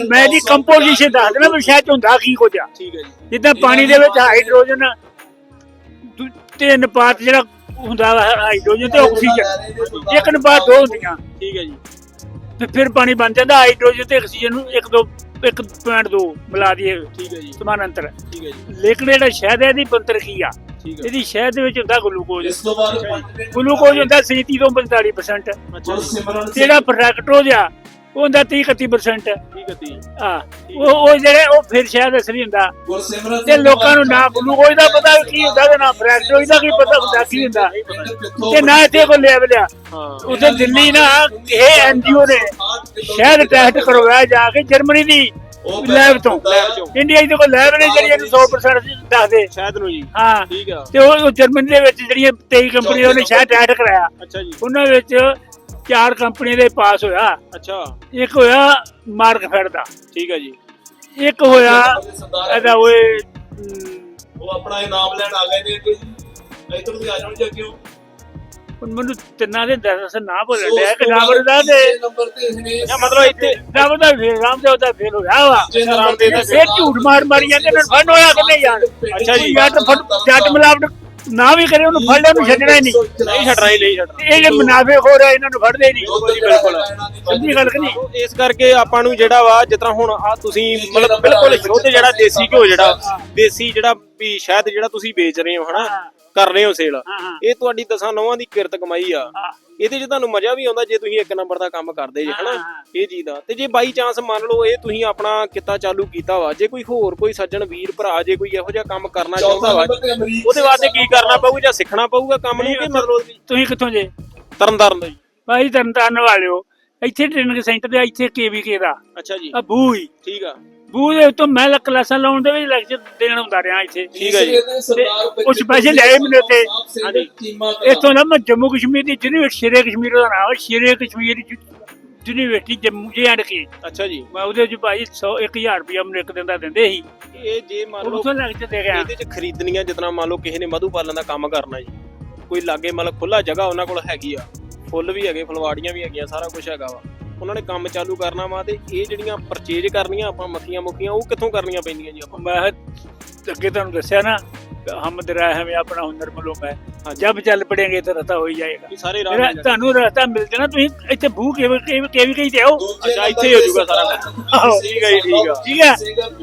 ਮੈਂ ਇਹਦੀ ਕੰਪੋਜੀਸ਼ਨ ਦੱਸ ਦੇਣਾ ਵੀ ਸ਼ਹਿਦ 'ਚ ਹੁੰਦਾ ਕੀ ਕੁਝ ਆ। ਠੀਕ ਹੈ ਜੀ। ਜਿੱਦਾਂ ਪਾਣੀ ਦੇ ਵਿੱਚ ਹਾਈਡਰੋਜਨ ਦੂ- ਤੇ ਅਨੁਪਾਤ ਜਿਹੜਾ ਹੁੰਦਾ ਹਾਈਡਰੋਜਨ ਤੇ ਆਕਸੀਜਨ ਇੱਕ ਨੂੰ ਬਾਅਦ ਦੋ ਹੁੰਦੀਆਂ। ਠੀਕ ਹੈ ਜੀ। ਤੇ ਫਿਰ ਪਾਣੀ ਬਣ ਜਾਂਦਾ ਹਾਈਡਰੋਜਨ ਤੇ ਆਕਸੀਜਨ ਨੂੰ ਇੱਕ ਦੋ 1.2 ਮਿਲਾ ਦਈਏ ਠੀਕ ਹੈ ਜੀ। ਸਮਾਨਾਂਤਰ। ਠੀਕ ਹੈ ਜੀ। ਲੇਕਿਨ ਜਿਹੜਾ ਸ਼ਹਿਦ ਹੈ ਇਹਦੀ ਬੰਤਰ ਕੀ ਆ? ਇਹਦੀ ਸ਼ਹਿਦ ਦੇ ਵਿੱਚ ਹੁੰਦਾ ਗਲੂਕੋਜ਼ ਇਸ ਤੋਂ ਬਾਅਦ ਗਲੂਕੋਜ਼ ਹੁੰਦਾ 37 ਤੋਂ 45% ਅੱਛਾ ਜੀ। ਸਿਮਰਨ ਤੇ ਜਿਹੜਾ ਫਰੈਕਟੋਜ਼ ਆ ਹੁੰਦਾ 30 31% ਠੀਕ ਹੈ ਜੀ ਆ ਉਹ ਉਹ ਜਿਹੜੇ ਉਹ ਫਿਰ ਸ਼ਹਿਦ ਅਸਲੀ ਹੁੰਦਾ। ਗੁਰਸਿਮਰਨ ਤੇ ਲੋਕਾਂ ਨੂੰ ਨਾ ਗਲੂਕੋਜ਼ ਦਾ ਪਤਾ ਕੀ ਹੁੰਦਾ ਤੇ ਨਾ ਫਰੈਕਟੋਜ਼ ਦਾ ਕੀ ਪਤਾ ਹੁੰਦਾ ਕੀ ਹੁੰਦਾ। ਤੇ ਨਾ ਇੱਥੇ ਕੋਈ ਲੈਵਲ ਆ। ਹਾਂ। ਉਥੇ ਦਿੱਲੀ ਨਾ ਇਹ ਐਨਜੀਓ ਨੇ ਸ਼ਹਿਦ ਟੈਸਟ ਕਰਵਾਇਆ ਜਾ ਕੇ ਜਰਮਨੀ ਦੀ ਲੈਬ ਤੋਂ। ਇੰਡੀਆ ਦੀ ਕੋਈ ਲੈਬ ਨਹੀਂ ਜਿਹੜੀ ਇਹਨੂੰ 100% ਦੱਸਦੇ। ਸ਼ਾਇਦ ਨੂੰ ਜੀ। ਹਾਂ। ਠੀਕ ਆ। ਤੇ ਉਹ ਜਰਮਨੀ ਦੇ ਵਿੱਚ ਜਿਹੜੀਆਂ 23 ਕੰਪਨੀਆਂ ਉਹਨੇ ਸ਼ਹਿਦ ਟੈਸਟ ਕਰਾਇਆ। ਅੱਛਾ ਜੀ। ਉਹਨਾਂ ਵਿੱਚ ਚਾਰ ਕੰਪਨੀਆਂ ਦੇ ਪਾਸ ਹੋਇਆ। ਅੱਛਾ। ਇੱਕ ਹੋਇਆ ਮਾਰਕਫੈਡ ਦਾ। ਠੀਕ ਹੈ ਜੀ। ਇੱਕ ਹੋਇਆ ਇਹਦਾ ਓਏ ਉਹ ਆਪਣਾ ਇਨਾਮ ਲੈਣ ਆ ਗਏ ਨੇ ਇਧਰ ਦੀ ਆ ਜਾਣ ਜੀ ਅੱਗੇ। ਹੁਣ ਮੈਨੂੰ ਤਿੰਨਾਂ ਦੇ ਦਸ ਨਾ ਭੁੱਲ ਰਿਹਾ। ਕਿ ਨਾਮ ਦਾ ਤੇ ਨੰਬਰ ਤੇ ਇਸਨੇ ਮਤਲਬ ਇੱਥੇ ਨਾਮ ਦਾ ਫੇਰ ਰਾਮਦੇਵ ਦਾ ਫੇਲ ਹੋਇਆ ਵਾ। ਫੇਰ ਝੂਠ ਮਾਰ ਮਾਰੀ ਜਾਂਦੇ ਨੇ ਫੜ ਹੋਇਆ ਕਿ ਨਹੀਂ ਯਾਰ? ਅੱਛਾ ਜੀ। ਜੱਟ ਜੱਟ ਮਿਲਾਵਟ ਨਾ ਵੀ ਕਰੇ ਉਹਨੂੰ ਫੜ ਲੈ ਉਹਨੂੰ ਛੱਡਣਾ ਹੀ ਨਹੀਂ। ਨਹੀਂ ਛੱਡ ਰਹੀ ਨਹੀਂ ਇਹ ਜੇ ਮੁਨਾਫੇ ਹੋ ਰਿਹਾ ਇਹਨਾਂ ਨੂੰ ਫੜਦੇ ਨਹੀਂ। ਬਿਲਕੁਲ। ਸਿੱਧੀ ਗੱਲ ਨਹੀਂ? ਇਸ ਕਰਕੇ ਆਪਾਂ ਨੂੰ ਜਿਹੜਾ ਵਾ ਜਿਸ ਤਰ੍ਹਾਂ ਹੁਣ ਆ ਤੁਸੀਂ ਮਤਲਬ ਬਿਲਕੁਲ ਸ਼ੁੱਧ ਜਿਹੜਾ ਦੇਸੀ ਘਿਓ ਜਿਹੜਾ ਦੇਸੀ ਜਿਹੜਾ ਵੀ ਸ਼ਾਇਦ ਜਿਹੜਾ ਤੁਸੀਂ ਵੇਚ ਰਹੇ ਹੋ ਹਨਾ? ਹਾਂ। ਕਰ ਰਹੇ ਹੋ ਸੇਲ। ਇਹ ਤੁਹਾਡੀ ਦਸਾਂ ਨੌਵਾਂ ਦੀ ਕਿਰਤ ਕਮਾਈ ਆ। ਇਹਦੇ 'ਚ ਤੁਹਾਨੂੰ ਮਜ਼ਾ ਵੀ ਆਉਂਦਾ ਜੇ ਤੁਸੀਂ ਇੱਕ ਨੰਬਰ ਦਾ ਕੰਮ ਕਰਦੇ ਜੇ ਹਨਾ। ਇਹ ਚੀਜ਼ ਦਾ। ਤੇ ਜੇ ਬਾਈ ਚਾਂਸ ਮੰਨ ਲਓ ਇਹ ਤੁਸੀਂ ਆਪਣਾ ਕਿੱਤਾ ਚਾਲੂ ਕੀਤਾ ਵਾ ਜੇ ਕੋਈ ਹੋਰ ਕੋਈ ਸੱਜਣ ਵੀਰ ਭਰਾ ਜੇ ਕੋਈ ਇਹੋ ਜਿਹਾ ਕੰਮ ਕਰਨਾ ਚਾਹੁੰਦਾ ਵਾ ਉਹਦੇ ਵਾਸਤੇ ਕੀ ਕਰਨਾ ਪਊ ਜਾਂ ਸਿੱਖਣਾ ਪਊਗਾ ਕੰਮ ਨੂੰ ਕਿ ਮਤਲਬ ਤੁਸੀਂ ਕਿੱਥੋਂ ਜੇ? ਤਰਨਤਾਰਨ ਦਾ ਜੀ। ਭਾਈ ਤਰਨਤਾਰਨ ਵਾਲਿਓ ਇੱਥੇ ਟ੍ਰੇਨਿੰਗ ਸੈਂਟਰ ਦੇ ਇੱਥੇ ਕੇਵੀਕੇ ਦਾ। ਅੱਛਾ ਜੀ। ਆ ਬੂਈ ਠੀਕ ਆ। ਦੇ ਉੱਤੋਂ ਮੈਂ ਲ- ਕਲਾਸਾਂ ਲਾਉਣ ਦੇ ਵਿੱਚ ਲੈਕਚਰ ਦੇਣ ਹੁੰਦਾ ਰਿਹਾ ਇੱਥੇ। ਠੀਕ ਹੈ ਜੀ। ਕੁਛ ਪੈਸੇ ਲਿਆਏ ਮੈਨੂੰ ਉੱਥੇ। ਹਾਂਜੀ। ਇੱਥੋਂ ਨਾ ਮੈਂ ਜੰਮੂ ਕਸ਼ਮੀਰ ਦੀ ਯੂਨੀਵਰਸਿਟੀ ਸ਼ੇਰੇ ਕਸ਼ਮੀਰ ਦਾ ਨਾਮ ਹੈ ਸ਼ੇਰੇ ਕਸ਼ਮੀਰ ਯੂਨੀਵਰਸਿਟੀ ਜੰਮੂ ਜੇ ਐਂਡ ਕੀ। ਅੱਛਾ ਜੀ। ਮੈਂ ਉਹਦੇ ਵਿੱਚ ਭਾਈ 100 1000 ਰੁਪਇਆ ਮੈਨੂੰ ਇੱਕ ਦਿਨ ਦਾ ਦਿੰਦੇ ਸੀ। ਇਹ ਜੇ ਮੰਨ ਲਓ ਉੱਥੋਂ ਲੈਕਚਰ ਦੇ ਗਿਆ ਇਹਦੇ ਚ ਖਰੀਦਣੀਆਂ ਜਿਤਨਾ ਮੰਨ ਲਓ ਕਿਸੇ ਨੇ ਮਧੂ ਪਾਲਣ ਦਾ ਕੰਮ ਕਰਨਾ ਜੀ। ਕੋਈ ਲਾਗੇ ਮਤਲਬ ਖੁੱਲਾ ਜਗ੍ਹਾ ਉਹਨਾਂ ਕੋਲ ਹੈਗੀ ਆ। ਫੁੱਲ ਵੀ ਹੈਗੇ ਫਲਵਾੜੀਆਂ ਵੀ ਹੈਗੀਆਂ ਸਾਰਾ ਕੁਝ ਹੈਗਾ ਵਾ। ਉਹਨਾਂ ਨੇ ਕੰਮ ਚਾਲੂ ਕਰਨਾ ਵਾ ਤੇ ਇਹ ਜਿਹੜੀਆਂ ਪਰਚੇਜ ਕਰਨੀਆਂ ਆਪਾਂ ਮੱਖੀਆਂ ਮੁੱਖੀਆਂ, ਉਹ ਕਿੱਥੋਂ ਕਰਨੀਆਂ ਪੈਂਦੀਆਂ ਜੀ ਆਪਾਂ? ਮੈਂ ਅੱਗੇ ਤੁਹਾਨੂੰ ਦੱਸਿਆ ਨਾ हमद रहा है हमें अपना हुनर मालूम है जब ਚੱਲ ਪੜੇਗੇ ਤਾਂ रता ਹੋਈ ਜਾਏਗਾ। ਤੁਹਾਨੂੰ ਰਸਤਾ ਮਿਲ ਜਾਣਾ ਤੁਸੀਂ ਇੱਥੇ ਭੂ ਕੇ ਕੇਵੀ ਕਹੀ ਤੇ ਆਓ ਅੱਛਾ ਇੱਥੇ ਹੋ ਜਾਊਗਾ ਸਾਰਾ ਠੀਕ ਹੈ ਠੀਕ ਹੈ। ਠੀਕ ਹੈ?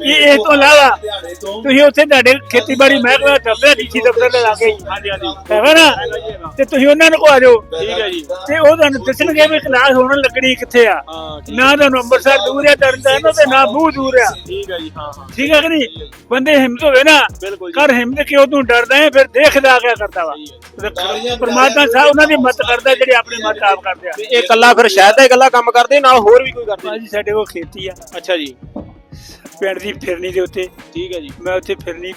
ਇਹ ਇਹ ਤੋਂ ਇਲਾਵਾ ਤੁਸੀਂ ਉੱਥੇ ਤੁਹਾਡੇ ਖੇਤੀਬਾੜੀ ਮਹਿਕਮਾ ਦਫ਼ਤਰ ਡੀਸੀ ਦਫ਼ਤਰ ਦੇ ਲਾਗੇ ਹਾਂਜੀ ਹਾਂਜੀ। ਹੈ ਨਾ? ਤੇ ਤੁਸੀਂ ਉਹਨਾਂ ਨੂੰ ਆਜੋ ਠੀਕ ਹੈ ਜੀ। ਤੇ ਉਹ ਤੁਹਾਨੂੰ ਦੱਸਣਗੇ ਵੀ ਕਲਾਸ ਹੋਣ ਲੱਗਣੀ ਕਿੱਥੇ ਆ। ਨਾ ਤੁਹਾਨੂੰ ਅੰਮ੍ਰਿਤਸਰ ਦੂਰ ਹੈ ਤਰਨਤਾਰਨ ਤੇ ਨਾ ਬੂ ਦੂਰ ਆ। ਠੀਕ ਹੈ ਜੀ ਹਾਂ ਠੀਕ ਹੈ ਕਿ ਨਹੀਂ? ਬੰਦੇ ਹਿੰਮਤ ਹੋਵੇ ਨਾ। ਕਰ ਹਿੰਮਤ ਕਿਉਂ ਤੂੰ ਡਰਦਾ ਹੈ? ਫਿਰ ਦੇਖਦਾ ਕਿਆ ਕਰਦਾ ਵਾ। ਪਰਮਾਤਮਾ ਸਾਹਿਬ ਉਹਨਾਂ ਦੀ ਮਦਦ ਕਰਦਾ ਜਿਹੜੇ ਆਪਣੀ ਮਦਦ ਆਪ ਕਰਦੇ ਆ। ਇਹ ਇਕੱਲਾ ਫਿਰ ਸ਼ਾਇਦ ਦਾ ਇਕੱਲਾ ਕੰਮ ਕਰਦੇ ਨਾਲ ਹੋਰ ਵੀ ਕੋਈ ਕਰਦੇ? ਭਾਜੀ ਸਾਡੇ ਕੋਲ ਖੇਤੀ ਆ। ਅੱਛਾ ਜੀ। ਪਿੰਡ ਦੀ ਫਿਰਨੀ ਦੇ ਉੱਤੇ। ਠੀਕ ਹੈ ਜੀ। ਮੈਂ ਉੱਥੇ ਫਿਰਨੀ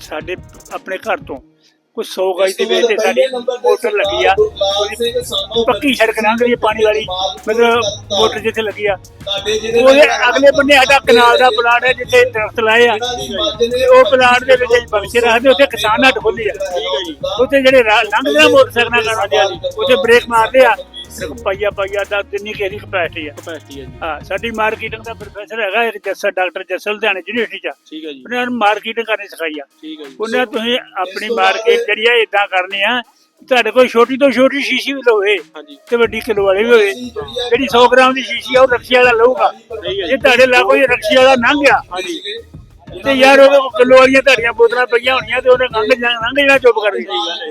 ਸਾਡੇ ਆਪਣੇ ਘਰ ਤੋਂ। ਕੋਈ 100 ਗਜ ਦੇ ਵਿੱਚ ਤੇ ਸਾਡੀ ਮੋਟਰ ਲੱਗੀ ਆ। ਪੱਕੀ ਸੜਕ ਲੰਘ ਰਹੀ ਹੈ ਪਾਣੀ ਵਾਲੀ। ਮਤਲਬ ਮੋਟਰ ਜਿੱਥੇ ਲੱਗੀ ਆ। ਉਹਦੇ ਅਗਲੇ ਬੰਨੇ ਸਾਡਾ ਕਨਾਲ ਦਾ ਪਲਾਟ ਹੈ ਜਿੱਥੇ ਦਰਖਤ ਲਾਏ ਆ। ਉਹ ਪਲਾਟ ਦੇ ਵਿੱਚ ਬਖਸ਼ੇ ਰੱਖਦੇ ਉੱਥੇ ਕਿਸਾਨ ਹੱਟ ਖੋਲੀ ਆ। ਉੱਥੇ ਜਿਹੜੇ ਲੰਘਦੇ ਆ ਮੋਟਰਸਾਈਕਲਾਂ ਨਾਲ ਉੱਥੇ ਬ੍ਰੇਕ ਮਾਰਦੇ ਆ। ਪਈਆ ਪਈਆ ਦਾ ਜਿੰਨੀ ਕਿਹਦੀ ਕਪੈਸਿਟੀ ਆ। ਕਪੈਸਿਟੀ ਹੈ ਜੀ। ਹਾਂ ਸਾਡੀ ਮਾਰਕੀਟਿੰਗ ਦਾ ਪ੍ਰੋਫੈਸਰ ਹੈਗਾ ਇੱਕ ਜੱਸਰ ਡਾਕਟਰ ਜੱਸਲ ਲੁਧਿਆਣੇ ਯੂਨੀਵਰਸਿਟੀ ਚ ਠੀਕ ਹੈ ਜੀ। ਉਹਨੇ ਮਾਰਕੀਟਿੰਗ ਕਰਨੀ ਸਿਖਾਈ ਆ। ਠੀਕ ਹੈ ਜੀ। ਉਹਨੇ ਤੁਸੀਂ ਆਪਣੀ ਮਾਰਕੀਟ ਜਿਹੜੀ ਆ ਇਦਾਂ ਕਰਨੀ ਆ ਤੁਹਾਡੇ ਕੋਲ ਛੋਟੀ ਤੋਂ ਛੋਟੀ ਸ਼ੀਸ਼ੀ ਵੀ ਹਾਂਜੀ। ਤੇ ਵੱਡੀ ਕਿਲੋ ਵਾਲੀ ਵੀ ਹੋਵੇ। ਜਿਹੜੀ 100 ਗ੍ਰਾਮ ਦੀ ਸ਼ੀਸ਼ੀ ਆ ਉਹ ਰਕਸ਼ੇ ਵਾਲਾ ਲਊਗਾ। ਜੀ। ਤੁਹਾਡੇ ਲਾਗੋ ਇਹ ਰਕਸ਼ੇ ਵਾਲਾ ਲੰਘ ਗਿਆ ਹਾਂਜੀ। ਤੇ ਯਾਰ ਉਹਦੇ ਕਿਲੋ ਵਾਲੀਆਂ ਤੁਹਾਡੀਆਂ ਬੋਤਲਾਂ ਪਈਆਂ ਹੋਣੀਆਂ ਤੇ ਉਹਨੇ ਲੰਘ ਜਾ ਲੰਘ ਜਾਣਾ ਚੁੱਪ ਕਰ ਦੇ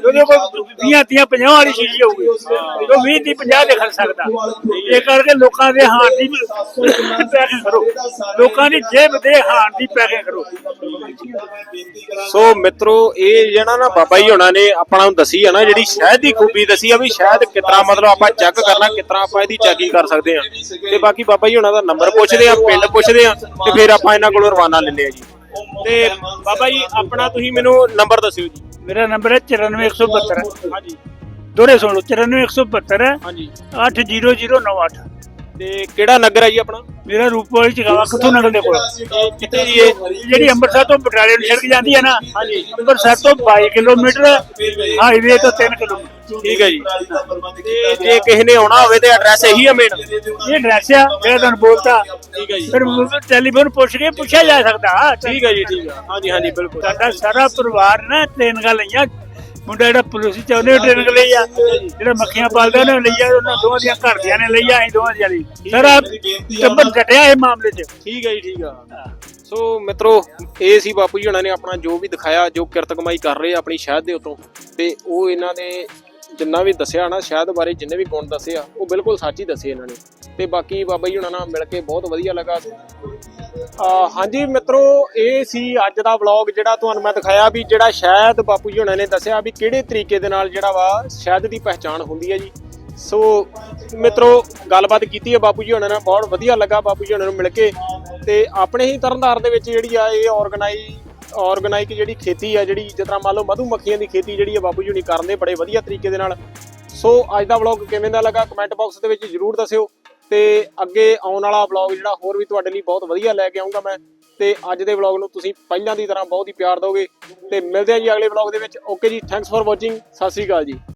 ਉਹਦੇ ਕੋਲ 20 30 50 ਵਾਲੀ ਸ਼ੀਸ਼ੀ ਹੋਊਗੀ। ਉਹ 20 ਦੀ 50 ਦੇ ਖਰਚ ਸਕਦਾ। ਇਹ ਕਰਕੇ ਲੋਕਾਂ ਦੇ ਹਾਨ ਦੀ ਪੈਕਿੰਗ ਕਰੋ। ਲੋਕਾਂ ਦੀ ਜੇਬ ਦੇ ਹਾਨ ਦੀ ਪੈਕਿੰਗ ਕਰੋ। ਸੋ ਮਿੱਤਰੋ, ਇਹ ਜਿਹੜਾ ਨਾ ਬਾਬਾ ਜੀ ਹੋਣਾ ਨੇ ਆਪਣਾ ਨੂੰ ਦੱਸੀ ਆ ਨਾ, ਜਿਹੜੀ ਸ਼ਹਿਦ ਦੀ ਖੂਬੀ ਦੱਸੀ ਆ ਵੀ ਸ਼ਹਿਦ ਕਿਤਨਾ ਮਤਲਬ ਆਪਾਂ ਚੈੱਕ ਕਰਨਾ, ਕਿਤਨਾ ਆਪਾਂ ਇਹਦੀ ਚੈਕਿੰਗ ਕਰ ਸਕਦੇ ਆ। ਤੇ ਬਾਕੀ ਬਾਬਾ ਜੀ ਹੋਣਾ ਦਾ ਨੰਬਰ ਪੁੱਛਦੇ ਆ, ਪਿੰਡ ਪੁੱਛਦੇ ਆ, ਤੇ ਫਿਰ ਆਪਾਂ ਇਹਨਾਂ ਕੋਲੋਂ ਰਵਾਨਾ ਲੈਂਦੇ ਆ ਜੀ। ਤੇ ਬਾਬਾ ਜੀ ਆਪਣਾ ਤੁਸੀਂ ਮੈਨੂੰ ਨੰਬਰ ਦੱਸਿਓ ਜੀ। ਮੇਰਾ ਨੰਬਰ ਹੈ 94172 ਹਾਂਜੀ। ਦੋਰੇ ਸੁਣ ਲਓ 94172 ਹਾਂਜੀ। 80098 ਤੇ ਕਿਹੜਾ ਨਗਰ ਹੈ ਜੀ ਆਪਣਾ? ਮੇਰਾ ਰੂਪਵਾਲੀ ਚਗਾਵਾ ਕਿੱਥੋਂ ਨਗਰ ਦੇ ਕੋਲ? ਇਹ ਕਿੱਥੇ ਜੀ ਇਹ ਜਿਹੜੀ ਅੰਮ੍ਰਿਤਸਰ ਤੋਂ ਬਟਾਲੇ ਨੂੰ ਸੜਕ ਜਾਂਦੀ ਹੈ ਨਾ ਹਾਂਜੀ। ਅੰਮ੍ਰਿਤਸਰ ਤੋਂ 22 ਕਿਲੋਮੀਟਰ ਹਾਈਵੇ ਤੋਂ 3 ਕਿਲੋਮੀਟਰ। ਠੀਕ ਹੈ ਜੀ। ਤੇ ਜੇ ਕਿਸੇ ਨੇ ਆਉਣਾ ਹੋਵੇ ਤੇ ਐਡਰੈਸ ਇਹੀ ਆ ਮੇਨ ਇਹ ਐਡਰੈਸ ਆ ਜਿਹੜਾ ਤੁਹਾਨੂੰ ਬੋਲਤਾ ਠੀਕ ਹੈ ਜੀ। ਫਿਰ ਟੈਲੀਫੋਨ ਪੁੱਛ ਕੇ ਪੁੱਛਿਆ ਜਾ ਸਕਦਾ। ਠੀਕ ਹੈ ਜੀ ਠੀਕ ਹੈ। ਹਾਂਜੀ ਹਾਂਜੀ ਬਿਲਕੁਲ। ਸਾਡਾ ਸਾਰਾ ਪਰਿਵਾਰ ਨਾ ਤਿੰਨ ਗੱਲ ਲਈਆਂ। ਮੁੰਡਾ ਜਿਹੜਾ ਪੁਲਿਸ ਚ ਉਹਨੇ ਟ੍ਰੇਨਿੰਗ ਲਈ ਆ। ਜਿਹੜਾ ਮੱਖੀਆਂ ਪਾਲਦਾ ਉਹਨੇ ਲਈ ਆ ਉਹਨਾਂ ਦੋਵਾਂ ਦੀਆਂ ਘਰ ਦੀਆਂ ਨੇ ਲਈ ਆ ਅਸੀਂ ਦੋਵਾਂ ਦੀਆਂ ਲਈ। ਸਾਰਾ ਟੱਬਰ ਡਟਿਆ ਇਹ ਮਾਮਲੇ 'ਚ। ਠੀਕ ਹੈ ਜੀ ਠੀਕ ਆ। ਸੋ ਮਿੱਤਰੋ ਇਹ ਸੀ ਬਾਪੂ ਜੀ ਹੁਣਾਂ ਨੇ ਆਪਣਾ ਜੋ ਵੀ ਦਿਖਾਇਆ ਜੋ ਕਿਰਤ ਕਮਾਈ ਕਰ ਰਹੇ ਆ ਆਪਣੀ ਸ਼ਹਿਦ ਦੇ ਉਤੋਂ। ਤੇ ਉਹ ਇਹਨਾਂ ਨੇ ਜਿੰਨਾ ਵੀ ਦੱਸਿਆ ਨਾ ਸ਼ਹਿਦ ਬਾਰੇ ਜਿੰਨੇ ਵੀ ਗੁਣ ਦੱਸੇ ਆ ਉਹ ਬਿਲਕੁਲ ਸੱਚ ਹੀ ਦੱਸੇ ਇਹਨਾਂ ਨੇ। ਤੇ ਬਾਕੀ ਬਾਬਾ ਜੀ ਹੁਣਾਂ ਨਾਲ ਮਿਲ ਕੇ ਬਹੁਤ ਵਧੀਆ ਲੱਗਾ। ਆ ਹਾਂਜੀ ਮਿੱਤਰੋ, ਇਹ ਸੀ ਅੱਜ ਦਾ ਵਲੌਗ ਜਿਹੜਾ ਤੁਹਾਨੂੰ ਮੈਂ ਦਿਖਾਇਆ ਵੀ ਜਿਹੜਾ ਸ਼ਾਇਦ ਬਾਪੂ ਜੀ ਹੁਣਾਂ ਨੇ ਦੱਸਿਆ ਵੀ ਕਿਹੜੇ ਤਰੀਕੇ ਦੇ ਨਾਲ ਜਿਹੜਾ ਵਾ ਸ਼ਾਇਦ ਦੀ ਪਹਿਚਾਣ ਹੁੰਦੀ ਹੈ ਜੀ। ਸੋ ਮਿੱਤਰੋ, ਗੱਲਬਾਤ ਕੀਤੀ ਹੈ ਬਾਪੂ ਜੀ ਹੁਣਾਂ ਨਾਲ, ਬਹੁਤ ਵਧੀਆ ਲੱਗਾ ਬਾਪੂ ਜੀ ਹੁਣਾਂ ਨੂੰ ਮਿਲ ਕੇ। ਤੇ ਆਪਣੇ ਹੀ ਤਰਨਤਾਰਨ ਦੇ ਵਿੱਚ ਜਿਹੜੀ ਆ, ਇਹ ਆਰਗੇਨਾਈ ਆਰਗੇਨਾਈਕ ਜਿਹੜੀ ਖੇਤੀ ਆ, ਜਿਹੜੀ ਜਿਸ ਤਰ੍ਹਾਂ ਮੰਨ ਲਓ ਮਧੂ ਮੱਖੀਆਂ ਦੀ ਖੇਤੀ ਜਿਹੜੀ ਆ ਬਾਪੂ ਜੀ ਹੁਣੀ ਕਰਦੇ ਬੜੇ ਵਧੀਆ ਤਰੀਕੇ ਦੇ ਨਾਲ। ਸੋ ਅੱਜ ਦਾ ਵਲੌਗ ਕਿਵੇਂ ਦਾ ਲੱਗਾ ਕਮੈਂਟ ਬਾਕਸ ਦੇ ਵਿੱਚ ਜਰੂਰ ਦੱਸਿਓ। ਤੇ ਅੱਗੇ ਆਉਣ ਵਾਲਾ ਵਲੌਗ ਜਿਹੜਾ ਹੋਰ ਵੀ ਤੁਹਾਡੇ ਲਈ ਬਹੁਤ ਵਧੀਆ ਲੈ ਕੇ ਆਉਂਗਾ ਮੈਂ। ਤੇ ਅੱਜ ਦੇ ਵਲੌਗ ਨੂੰ ਤੁਸੀਂ ਪਹਿਲਾਂ ਦੀ ਤਰ੍ਹਾਂ ਬਹੁਤ ਹੀ ਪਿਆਰ ਦਿਓਗੇ। ਤੇ ਮਿਲਦੇ ਹਾਂ ਜੀ ਅਗਲੇ ਵਲੌਗ ਦੇ ਵਿੱਚ। ਓਕੇ ਜੀ thanks for watching Sat Sri ਅਕਾਲ ਜੀ।